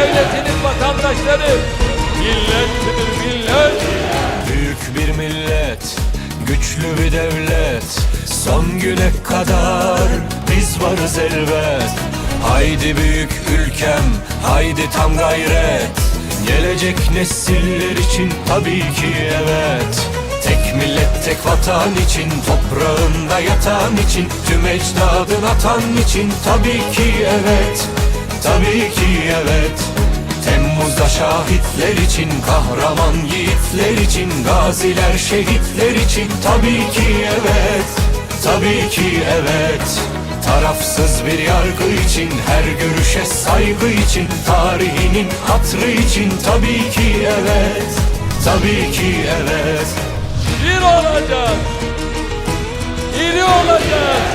devletinin vatandaşları millettir millet. Büyük bir millet, güçlü bir devlet. Son güne kadar biz varız elbet. Haydi büyük ülkem, haydi tam gayret. Gelecek nesiller için tabii ki evet. Tek millet tek vatan için Toprağında yatan için Tüm ecdadın atan için Tabii ki evet Tabii ki evet şahitler için Kahraman yiğitler için Gaziler şehitler için Tabii ki evet Tabii ki evet Tarafsız bir yargı için Her görüşe saygı için Tarihinin hatrı için Tabii ki evet Tabii ki evet Bir olacak. İri olacak.